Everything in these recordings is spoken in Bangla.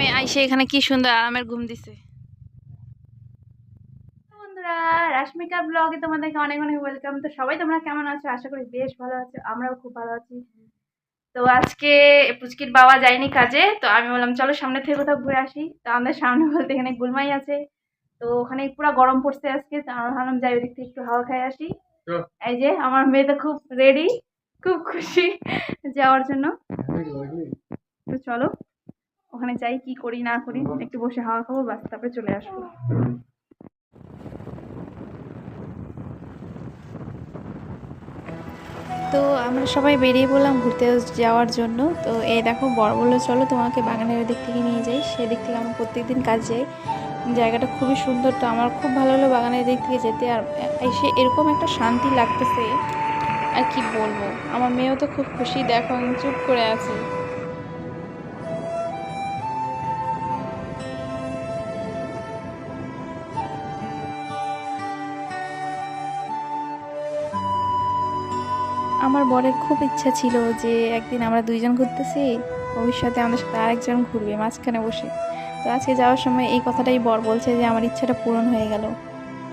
মেয়ে আইসে এখানে কি সুন্দর আরামের ঘুম দিছে। বন্ধুরা রাশ্মিকা ব্লগে তোমাদেরকে অনেক অনেক ওয়েলকাম তো সবাই তোমরা কেমন আছো? আশা করি বেশ ভালো আছো আমরাও খুব ভালো আছি। তো আজকে পুচকির বাবা যায়নি কাজে তো আমি বললাম চলো সামনে থেকে কোথাও ঘুরে আসি। তো আমাদের সামনে বলতে এখানে গুলমাই আছে। তো ওখানে পুরো গরম পড়ছে আজকে তো আমরা ভাবলাম যাই ওদিক থেকে একটু হাওয়া খাই আসি। এই যে আমার মেয়ে তো খুব রেডি খুব খুশি যাওয়ার জন্য। তো চলো। ওখানে যাই কি করি না করি একটু বসে হাওয়া খাব বাস তারপরে চলে আসব। তো আমরা সবাই বেরিয়ে পড়লাম ঘুরতে যাওয়ার জন্য। তো এই দেখো বড় বলল চলো তোমাকে বাগানের দিক থেকে নিয়ে যাই। সেদিক থেকে আমরা প্রত্যেকদিন কাজ যাই। জায়গাটা খুবই সুন্দর। তো আমার খুব ভালো হলো বাগানের দিক থেকে যেতে। আর এসে এরকম একটা শান্তি লাগতেছে। আর কি বলব? আমার মেয়েও তো খুব খুশি। দেখো আমি চুপ করে আছে। আমার বরের খুব ইচ্ছা ছিল যে একদিন আমরা দুইজন ঘুরতেছি, ভবিষ্যতে আমাদের সাথে আরেকজন ঘুরবে মাঝখানে বসে। তো আজকে যাওয়ার সময় এই কথাটাই বর বলছে যে আমার ইচ্ছাটা পূরণ হয়ে গেল।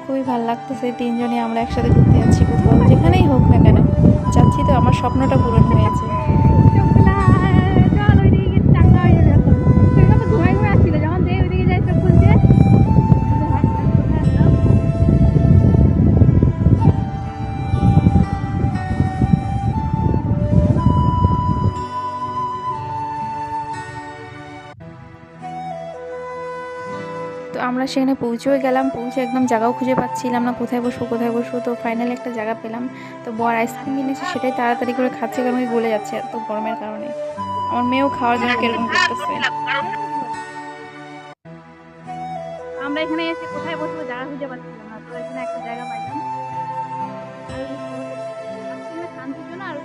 খুবই ভালো লাগতেছে তিনজনে আমরা একসাথে ঘুরতে যাচ্ছি, কোথাও যেখানেই হোক না কেন। যাচ্ছি তো আমার স্বপ্নটা পূরণ হয়েছে। আমরা সেখানে পৌঁছেও গেলাম পৌঁছে একদম জায়গাও খুঁজে পাচ্ছিলাম না কোথায় বসবো কোথায় বসবো তো ফাইনালি একটা জায়গা পেলাম তো বর আইসক্রিম কিনেছে সেটাই তাড়াতাড়ি করে খাচ্ছে কারণ গলে যাচ্ছে এত গরমের কারণে আমার মেয়েও খাওয়ার জন্য কীরকম করতেছে আমরা এখানে এসে কোথায় বসবো খুঁজে পাচ্ছিলাম না তো এখানে একটা জায়গা পাইলাম শান্তির জন্য আর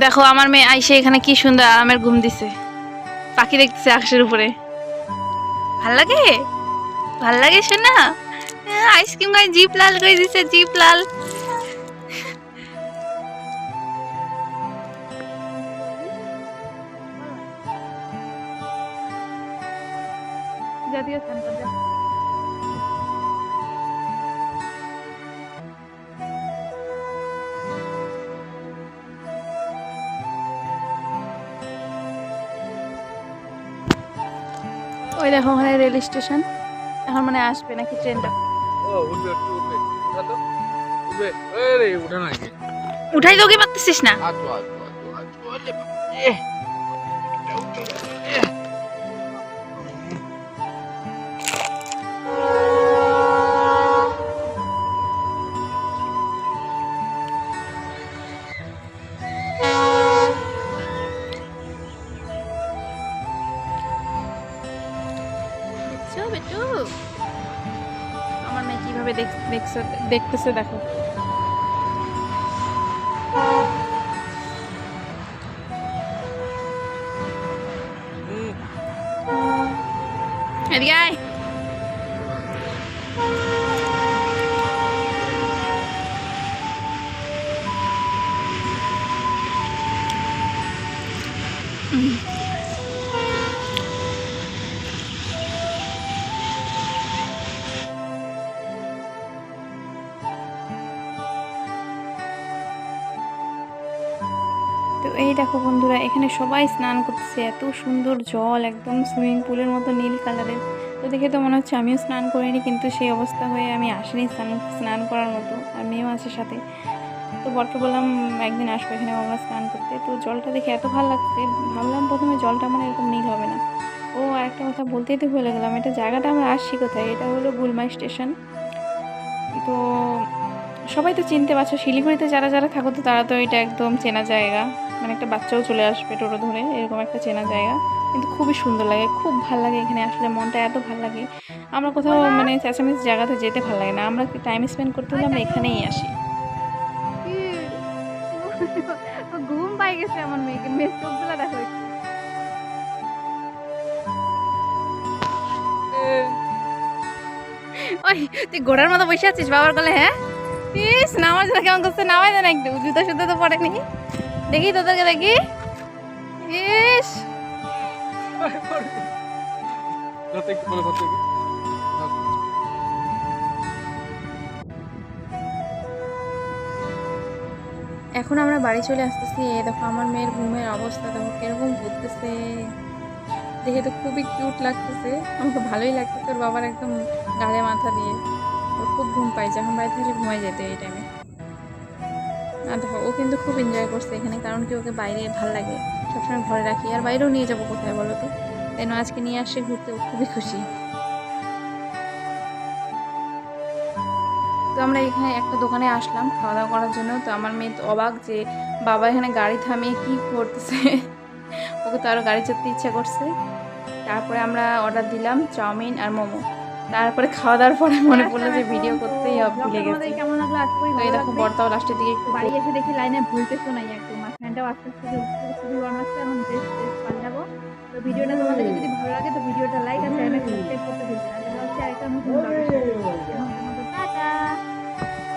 দেখো, আমার মেয়ে আইসে এখানে কি সুন্দর আরামের ঘুম দিছে। পাখি দেখতেছে আকাশের উপরে। ভালো লাগে? ভালো লাগে শোনা আইসক্রিম খাই জিপ লাল করে দিছে জিপ লাল। জাতীয় সম্পদ ওই দেখো ওখানে রেল স্টেশন। এখন মানে আসবে নাকি ট্রেনটা? উঠাই তোকে পারতেছিস না? কিভাবে দেখ- দেখছো দেখতেছে দেখো হুম এদিকে আয় হুম। এই দেখো বন্ধুরা, এখানে সবাই স্নান করতেছে। এত সুন্দর জল, একদম সুইমিং পুলের মতো নীল কালারের। তো দেখে তো মনে হচ্ছে আমিও স্নান করিনি, কিন্তু সেই অবস্থা হয়ে আমি আসিনি স্নান স্নান করার মতো, আর মেয়েও আছে সাথে। তো বরকে বললাম, একদিন আসব এখানে আমরা স্নান করতে। তো জলটা দেখে এত ভালো লাগছে, ভাবলাম প্রথমে জলটা মানে এরকম নীল হবে না। ও আর একটা কথা বলতেই তো ভুলে গেলাম, এটা জায়গাটা আমরা আসছি কোথায়? এটা হলো গুলমাই স্টেশন। তো সবাই তো চিনতে পারছ, শিলিগুড়িতে যারা যারা থাকো তো তারা তো এটা একদম চেনা জায়গা। মানে একটা বাচ্চাও চলে আসবে টোটো ধরে এরকম একটা চেনা জায়গা। কিন্তু খুবই সুন্দর লাগে খুব ভালো লাগে এখানে আসলে মনটা এত ভালো লাগে। আমরা কোথাও মানে চেঁচামেচি জায়গাতে যেতে ভালো লাগে না আমরা টাইম স্পেন্ড করতে হলে আমরা এখানেই আসি। ঘুম পাই গেছে আমার মেয়েকে মেয়ের চোখগুলো দেখো। ওই তুই ঘোড়ার মতো বসে আছিস বাবার গলে হ্যাঁ? ইস নামার জন্য কেমন করছে? নামাই দেন একটু জুতো সুতো তো পড়ে নাকি দেখি তোদেরকে দেখি। ইস। এখন আমরা বাড়ি চলে আসতেছি। দেখো আমার মেয়ের ঘুমের অবস্থা, দেখো কীরকম ঘুরতেছে। দেখে তো খুবই কিউট লাগতেছে। আমাকে ভালোই লাগতেছে ওর বাবার একদম গালে মাথা দিয়ে। ওর খুব ঘুম পাই যখন বাড়ি থাকলে ঘুমাই যেত এই টাইমে আর দেখো, ও কিন্তু খুব এনজয় করছে এখানে, কারণ কি ওকে বাইরে ভালো লাগে, সবসময় ঘরে রাখি, আর বাইরেও নিয়ে যাব কোথায় বলো তো? তাই আজকে নিয়ে আসে ঘুরতে, ও খুবই খুশি। তো আমরা এখানে একটা দোকানে আসলাম খাওয়া দাওয়া করার জন্য। তো আমার মেয়ে তো অবাক যে বাবা এখানে গাড়ি থামিয়ে কি করতেছে? ওকে তো আরও গাড়ি চড়তে ইচ্ছা করছে। তারপরে আমরা অর্ডার দিলাম, চাউমিন আর মোমো। তারপরে খাওয়া দাওয়ার পরে মনে পড়ল যে ভিডিও করতেই ভুলে গেছি। লাগল আশা করি ভালো এই দেখো বর্তাও লাস্টের দিকে একটু বাড়ি এসে দেখি লাইনে ভুলতেছো নাই একদম। আর ফ্যানটাও আস্তে আস্তে শুরু গরম লাগছে এখন ড্রেস ড্রেস পাল্টাবো তো ভিডিওটা তোমাদের যদি ভালো লাগে তো ভিডিওটা লাইক আর চ্যানেলটা সাবস্ক্রাইব করতে ভুলবে না। দেখা হচ্ছে আরেকটা নতুন।